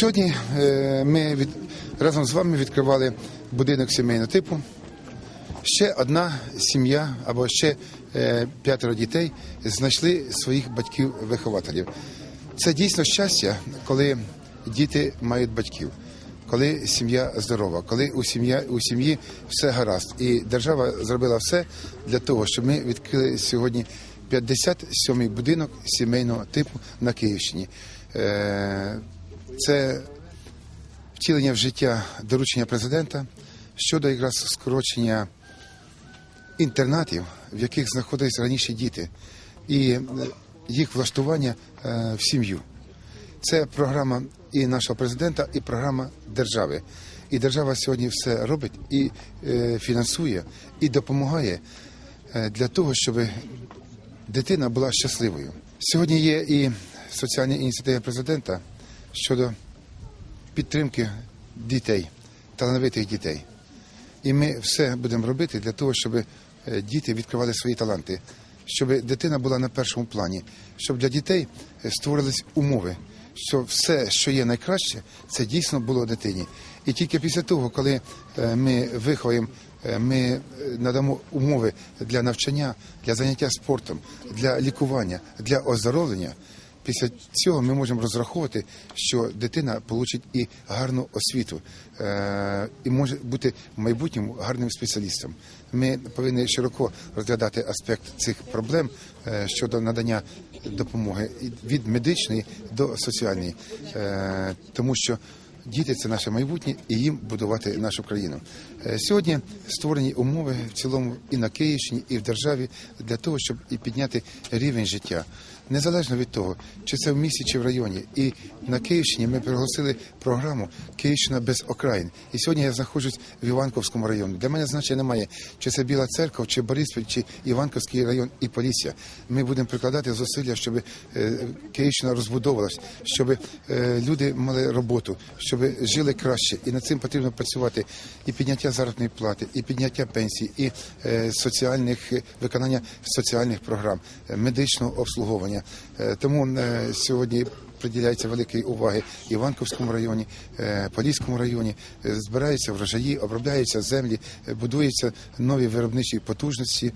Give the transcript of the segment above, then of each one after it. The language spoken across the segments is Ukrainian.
Сьогодні е, ми від, разом з вами відкривали будинок сімейного типу. Ще одна сім'я або ще е, п'ятеро дітей знайшли своїх батьків-вихователів. Це дійсно щастя, коли діти мають батьків, коли сім'я здорова, коли у сім'я у сім'ї все гаразд. І держава зробила все для того, щоб ми відкрили сьогодні 57-й будинок сімейного типу на Київщині. Це втілення в життя доручення президента щодо якраз скорочення інтернатів, в яких знаходились раніше діти, і е, їх влаштування е, в сім'ю. Це програма і нашого президента, і програма держави. І держава сьогодні все робить і е, фінансує, і допомагає для того, щоб дитина була щасливою. Сьогодні є і соціальні ініціативи президента щодо підтримки дітей, талановитих дітей. І ми все будемо робити для того, щоб е, діти відкривали свої таланти, щоб дитина була на першому плані, щоб для дітей е, створились умови, що все, що є найкраще, це дійсно було дитині. І тільки після того, коли е, ми виховуємо, е, ми надамо умови для навчання, для заняття спортом, для лікування, для оздоровлення. Після цього ми можемо розраховувати, що дитина отримить і гарну освіту, е, і може бути в майбутньому гарним спеціалістом. Ми повинні широко розглядати аспект цих проблем е, щодо надання допомоги від медичної до соціальної, Е, тому що Діти це наше майбутнє і їм будувати нашу країну. Сьогодні створені умови в цілому і на Київщині, і в державі для того, щоб і підняти рівень життя. Незалежно від того, чи це в місті, чи в районі. І на Київщині ми приголосили програму Київщина без окраїн. І сьогодні я знаходжусь в Іванковському районі. Для мене значення немає, чи це Біла Церква, чи Бориспіль, чи Іванковський район і Полісся. Ми будемо прикладати зусилля, щоб е, Київщина розбудовувалась, щоб е, люди мали роботу, щоб жили краще. І над цим потрібно працювати. І підняття заробітної плати, і підняття пенсій, і е, соціальних виконання соціальних програм, медичного обслуговування. Е, Тому е, сьогодні. Приділяється великої уваги Іванковському районі, е, Поліському районі, збираються врожаї, обробляються землі, будуються нові виробничі потужності.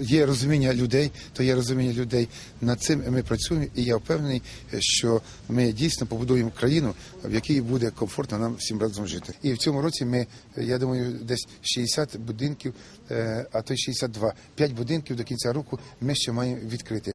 Є розуміння людей, то є розуміння людей. Над цим ми працюємо, і я впевнений, що ми дійсно побудуємо країну, в якій буде комфортно нам всім разом жити. І в цьому році ми, я думаю, десь 60 будинків, а то й 62, 5 будинків до кінця року ми ще маємо відкрити.